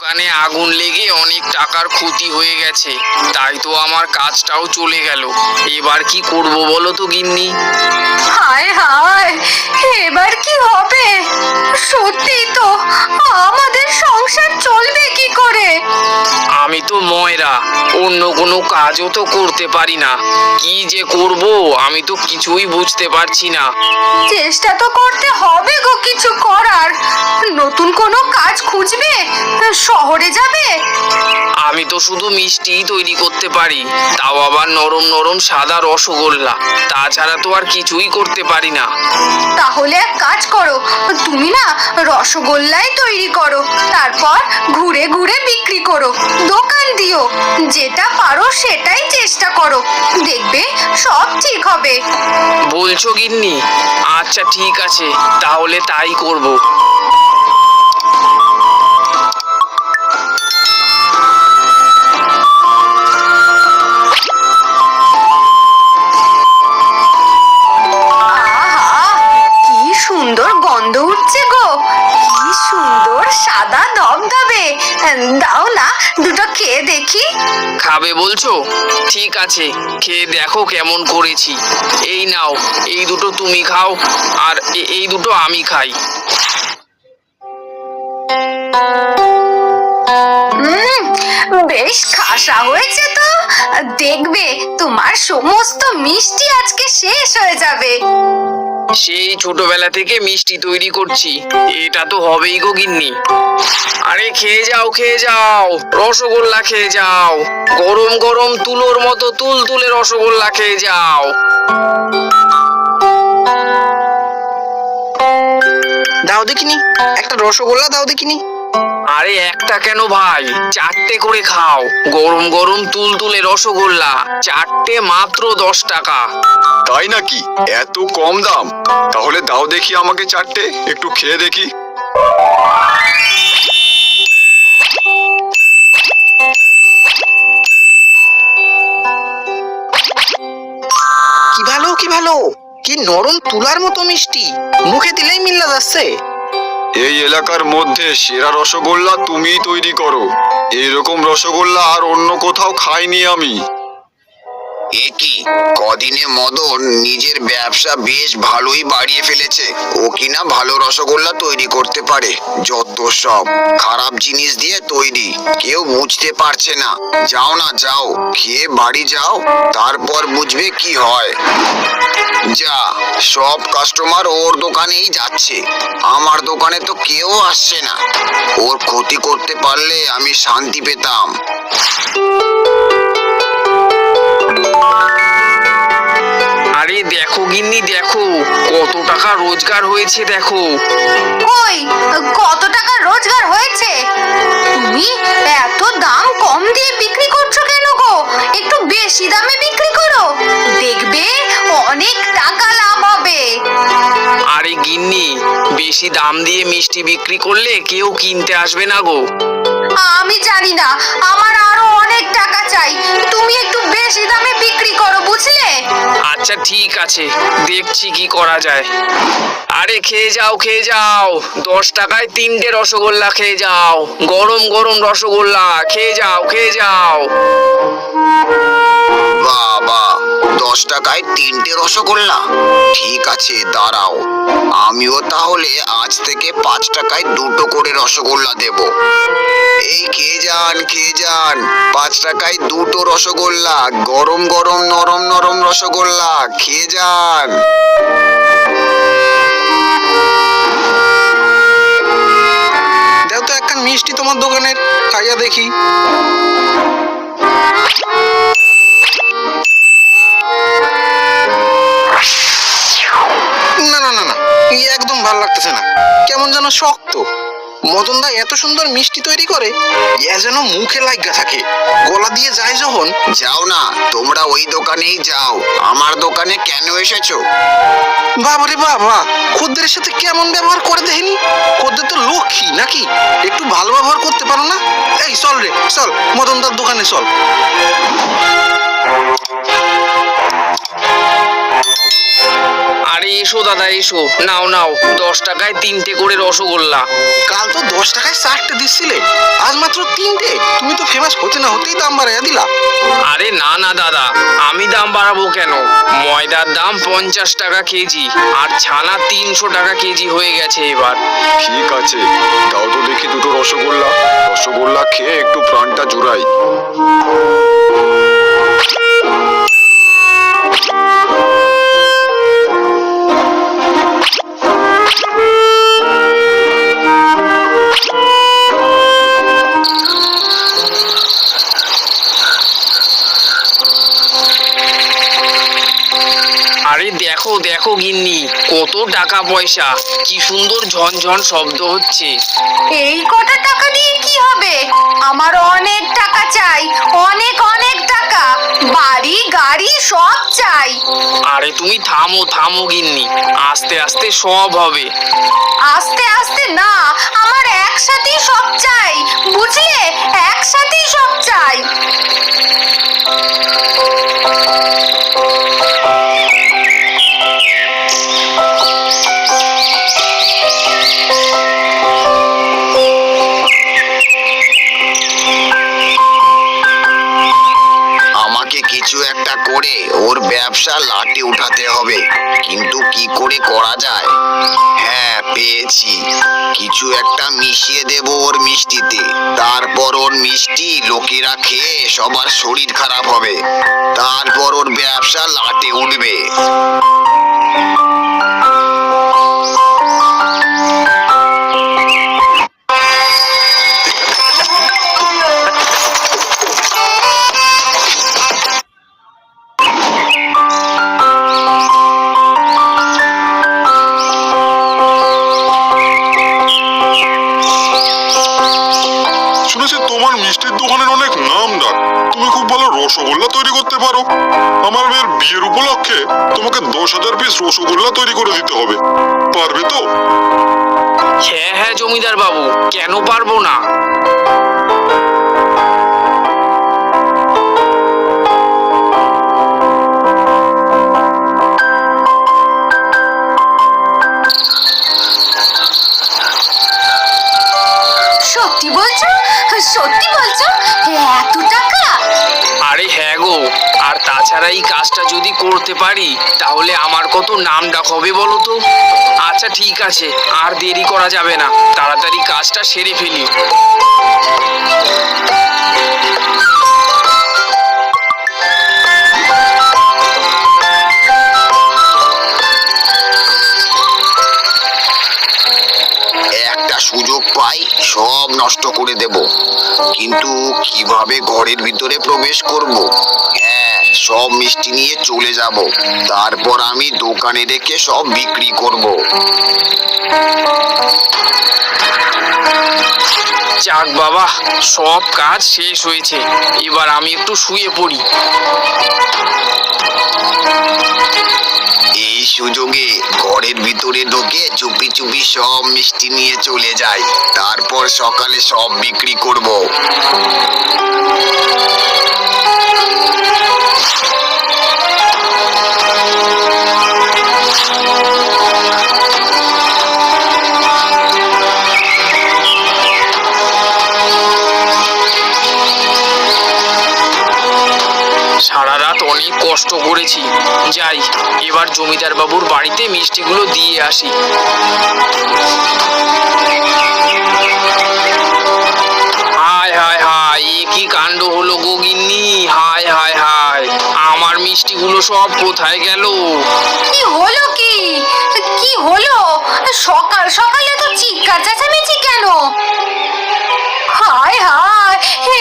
দোকানে আগুন লেগে অনেক টাকার ক্ষতি হয়ে গেছে। তাই তো আমার কাজটাও চলে গেল। এবার কি করব বলো তো গিন্নি? হায় হায় এবার কি হবে? সত্যি তো আমাদের সংসার চলবে কি করে? আমি তো ময়রা অন্য কোনো কাজও তো করতে পারি না। কি যে করব আমি তো কিছুই বুঝতে পারছি না। চেষ্টা তো করতে হবে গো কিছু নতুন কোনো কাজ খুঁজবে? শহরে যাবে? আমি তো শুধু মিষ্টিই তৈরি করতে পারি। তাও আবার নরম নরম সাদা রসগোল্লা। তাছাড়া তো আর কিছুই করতে পারি না। তাহলে এক কাজ করো। তুমি না রসগোল্লাই তৈরি করো। তারপর ঘুরে ঘুরে বিক্রি করো। দোকান দিও। যেটা পারো সেটাই চেষ্টা করো। দেখবে সব ঠিক হবে। বলছো গিন্নি? আচ্ছা ঠিক আছে। তাহলে তাই করব। আছে। খেয়ে দেখো কেমন করেছি। এই নাও, এই দুটো তুমি খাও, আর এই দুটো আমি খাই। বেশ খাসা হয়েছে তো। দেখবে, তোমার সমস্ত মিষ্টি আজকে শেষ হয়ে যাবে। সেই ছোটবেলা থেকে মিষ্টি তৈরি করছি। এটা তো হবেই গো গিন্নি। আরে খেয়ে যাও খেয়ে যাও। রসগোল্লা খেয়ে যাও। গরম গরম তুলোর মতো তুল তুলে রসগোল্লা খেয়ে যাও। দাও দেখিনি, একটা রসগোল্লা দাও দেখিনি। আরে একটা কেন ভাই? চারটে করে খাও। গরম গরম তুল তুলে রসগোল্লা। চারটে মাত্র দশ টাকা। তাই নাকি? এত কম দাম। তাহলে দাও দেখি আমাকে চারটে। একটু খেয়ে দেখি। কি ভালো কি ভালো? কি নরম তুলার মতো মিষ্টি। মুখে দিলেই মিল্লা যাচ্ছে। এই এলাকার মধ্যে সেরা রসগোল্লা তুমিই তৈরি করো। এইরকম রসগোল্লা আর অন্য কোথাও খাইনি আমি। এ কি? কদিনে মদন নিজের ব্যবসা বেশ ভালোই বাড়িয়ে ফেলেছে। ও কিনা ভালো রসগোল্লা তৈরি করতে পারে? যত সব খারাপ জিনিস দিয়ে তৈরি। কেউ বুঝতে পারছে না। যাও না, যাও। খেয়ে বাড়ি যাও। তারপর বুঝবে কি হয়। যা, সব কাস্টমার ওর দোকানেই যাচ্ছে। আমার দোকানে তো কেউ আসছে না। ওর ক্ষতি করতে পারলে আমি শান্তি পেতাম। আরে দেখো গিন্নি দেখো কত টাকা রোজগার হয়েছে দেখো। কই? কত টাকা রোজগার হয়েছে? তুমি এত দাম কম দিয়ে বিক্রি করছ কেন গো? একটু বেশি দামে বিক্রি করো। দেখবে অনেক টাকা লাভ হবে। আরে গিন্নি বেশি দাম দিয়ে মিষ্টি বিক্রি করলে কেউ কিনতে আসবে না গো। আমি জানি না আমার আরও অনেক আচ্ছা ঠিক আছে, দেখছি কি করা যায়। আরে, খেয়ে যাও খেয়ে যাও। দশ টাকায় তিনটে রসগোল্লা খেয়ে যাও। গরম গরম রসগোল্লা, খেয়ে যাও খেয়ে যাও। বাবা, দশ টাকায় তিনটে রসগোল্লা? ঠিক আছে, দাঁড়াও। আমিও তাহলে আজ থেকে পাঁচ টাকায় দুটো করে রসগোল্লা দেব। এই খেয়ে যান খেয়ে যান পাঁচ টাকায় দুটো রসগোল্লা, গরম গরম নরম নরম রসগোল্লা খেয়ে যান দাও তো মিষ্টি তোমার দোকানের, খাইয়া দেখি। না না না না একদম ভালো লাগতেছে না। কেমন যেন শক্ত। মদন দা এত সুন্দর মিষ্টি তৈরি করে এ যেন মুখে লাগা থাকে। গলা দিয়ে যায় যখন, যাও না, তোমরা ওই দোকানেই যাও। আমার দোকানে কেন এসেছ? বাবারে বাবা, খদ্দের সাথে কেমন ব্যবহার করে দেখেনি? খদ্দের তো লক্ষ্মী নাকি? একটু ভালো ব্যবহার করতে পারো না? এই, চল রে, চল মদনদার দোকানে চল। এসো দাদা এসো। নাও নাও দশ টাকায় তিনটে করে রসগোল্লা। কাল তো দশ টাকায় চারটে দিচ্ছিলে। আজ মাত্র তিনটে। তুমি তো ফেমাস হতে না হতেই দাম বাড়াইয়া দিলা। আরে না না দাদা আমি দাম বাড়াবো কেন? ময়দার দাম পঞ্চাশ টাকা কেজি আর ছানা তিনশো টাকা কেজি হয়ে গেছে এবার। ঠিক আছে দাও তো দেখি দুটো রসগোল্লা। রসগোল্লা খেয়ে একটু প্রাণটা জুড়াই। পয়সা কি সুন্দর ঝনঝন শব্দ হচ্ছে। এই কটা টাকা দিয়ে কি হবে? আমার অনেক টাকা চাই অনেক অনেক টাকা। বাড়ি গাড়ি সব চাই। আরে তুমি থামো থামো গিন্নি আস্তে আস্তে সব হবে। আস্তে আস্তে না আমার একসাথেই সব চাই বুঝলে? একসাথেই সব চাই। ব্যবসা লাটে উঠাতে হবে। কিন্তু কি করে করা যায়? হ্যাঁ পেয়েছি। কিছু একটা মিশিয়ে দেব ওর মিষ্টিতে। তারপর ওর মিষ্টি লোকেরা খেয়ে সবার শরীর খারাপ হবে। তারপর ওর ব্যবসা লাটে উঠবে। আমার মেয়ের বিয়ের উপলক্ষে তোমাকে দশ হাজার পিস রসগোল্লা তৈরি করে দিতে হবে। পারবে তো? হ্যাঁ হ্যাঁ জমিদার বাবু কেন পারব না? সত্যি বলছো? সত্যি বলছো? এত টাকা আরে হ্যাঁ গো, আর তাছাড়া এই কাজটা যদি করতে পারি, তাহলে আমার কত নাম ডাক হবে বলো তো? আচ্ছা ঠিক আছে, আর দেরি করা যাবে না, তাড়াতাড়ি কাজটা সেরে ফেলি। একটা সুযোগ পাই, সব নষ্ট করে দেব। কিন্তু কীভাবে ঘরের ভিতরে প্রবেশ করব? হ্যাঁ সব মিষ্টি নিয়ে চলে যাব। তারপর আমি দোকানে রেখে সব বিক্রি করব। যাক বাবা, সব কাজ শেষ হয়েছে। এবার আমি একটু শুয়ে পড়ি। এই সুযোগে ঘরের ভিতরে ঢোকে চুপি চুপি সব মিষ্টি নিয়ে চলে যাই। তারপর সকালে সব বিক্রি করব। অনেক কষ্ট করেছি। যাই, এবার জমিদার বাবুর বাড়িতে মিষ্টিগুলো দিয়ে আসি। হায় হায় হায়, এ কি কাণ্ড হলো গোগিন্নি হায় হায় হায়, আমার মিষ্টিগুলো সব কোথায় গেল? কি হলো কি? কি হলো? সকাল, সকালে তো চিৎকার চেঁচামেচি কেন? হায় হায় হে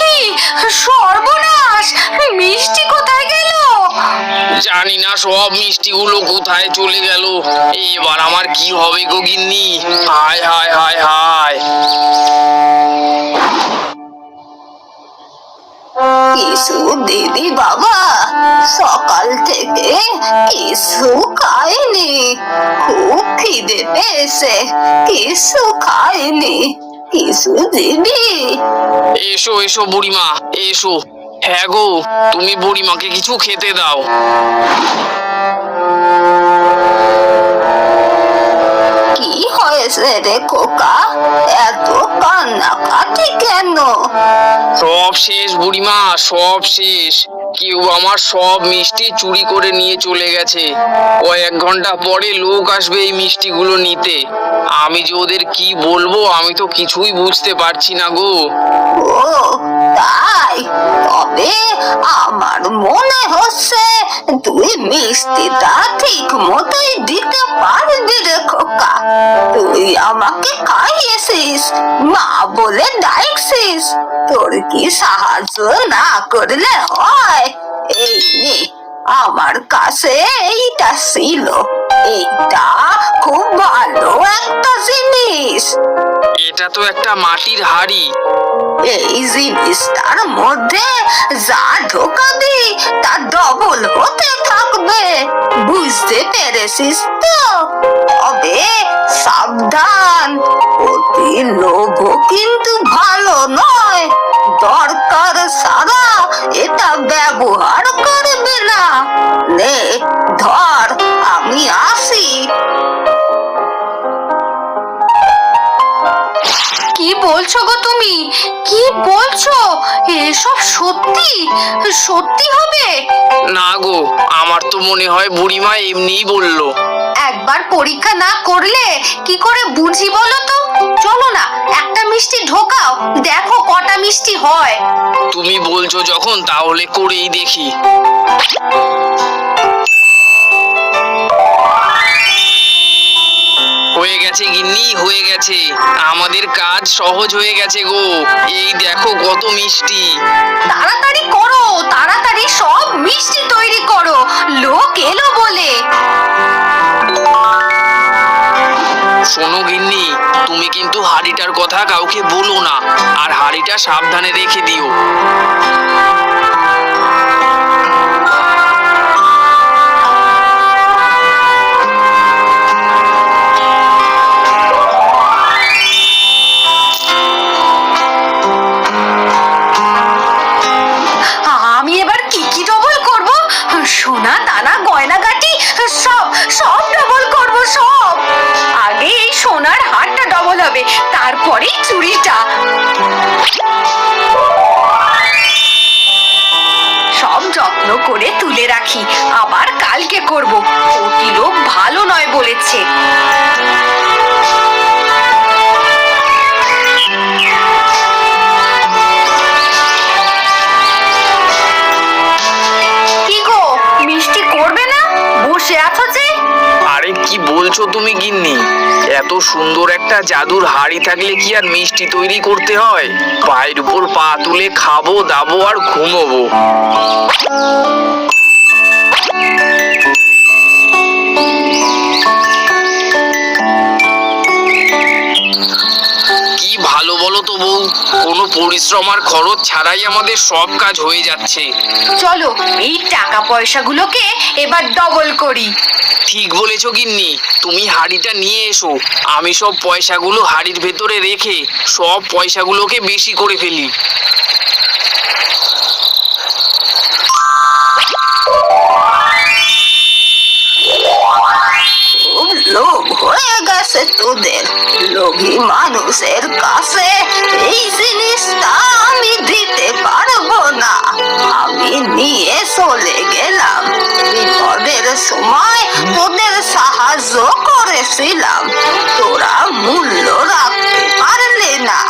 কি? সর্বনাশ জানি না সব মিষ্টিগুলো কোথায় চলে গেল। এবার আমার কি হবে গোগিন্নি হায় হায় হায় হায়। কিছু দিদি বাবা সকাল থেকে কিছু খাইনি। খুব খিদে পেয়েছে কিছু খাইনি। কিছু দিবি। এসো এসো বুড়িমা এসো। হ্যাঁ গো তুমি বুড়িমাকে কিছু খেতে দাও। হয়েছে রে খোকা? এত কান্নাকাটি কেন? সব শেষ বুড়িমা সব শেষ। কেউ আমার সব মিষ্টি চুরি করে নিয়ে চলে গেছে। কয়েক ঘণ্টা পরে লোক আসবে এই মিষ্টিগুলো নিতে। আমি যে ওদের কি বলব আমি তো কিছুই বুঝতে পারছি না গো। ও তাই তবে আমার মনে হচ্ছে তুই মিষ্টিটা ঠিক মতোই দিতে পারবি রে খোকা। তুই আমাকে খাইয়েছিস, মা বলে ডাকছিস। তোর কি সাহায্য না করলে হয়? এই নে। আমার কাছে এইটা ছিল। এইটা খুব ভালো একটা জিনিস। এটা তো একটা মাটির হাড়ি। এই জিনিসটার মধ্যে যা ঢোকা ঢোকাবি তা ডবল হতে থাকবে। বুঝতে পেরেছিস তো? তবে সাবধান অতি লোভ কিন্তু ভালো নয়। দরকার সারা এটা ব্যবহার বলছো গো তুমি? কি বলছো? এসব সত্যি? সত্যি হবে? না গো আমার তো মনে হয় বুড়িমা এমনিই বলল। একবার পরীক্ষা না করলে কি করে বুঝি বলো তো? চলো না একটা মিষ্টি ঢোকাও দেখো কটা মিষ্টি হয়। তুমি বলছো যখন তাহলে করেই দেখি। হয়ে গেছে গিন্নি হয়ে গেছে। আমাদের কাজ সহজ হয়ে গেছে গো। এই দেখো কত মিষ্টি। তাড়াতাড়ি করো তাড়াতাড়ি সব মিষ্টি তৈরি করো। লোক এলো বলে। শোনো গিন্নি তুমি কিন্তু হাড়িটার কথা কাউকে বলো না আর হাড়িটা সাবধানে রেখে দিও। সোনার হারটা ডবল হবে। তারপরেই চুড়িটা সব যত্ন করে তুলে রাখি। আবার কালকে করব। অতি লোক ভালো নয় বলেছে। কি গো, মিষ্টি করবে না? বসে আছো কি বলছো তুমি গিন্নি? এত সুন্দর একটা জাদুর হাড়ি থাকলে কি আর মিষ্টি তৈরি করতে হয়? পায়ের উপর পা তুলে খাব, দাবো আর ঘুমোবো। ভালো বলো তো বউ কোনো পরিশ্রম আর খরচ ছাড়াই আমাদের সব কাজ হয়ে যাচ্ছে। চলো এই টাকা পয়সাগুলোকে এবার ডবল করি। ঠিক বলেছ গিন্নি তুমি হাড়িটা নিয়ে এসো। আমি সব পয়সাগুলো হাড়ির ভেতরে রেখে সব পয়সাগুলোকে বেশি করে ফেলি। খুব লোভ হয়ে গেছে তোদের। লোভী মানুষের কাছে এই জিনিসটা আমি দিতে পারব না। আমি নিয়ে চলে গেলাম। বিপদের সময় তোদের সাহায্য করেছিলাম। তোরা মূল্য রাখতে পারলে না।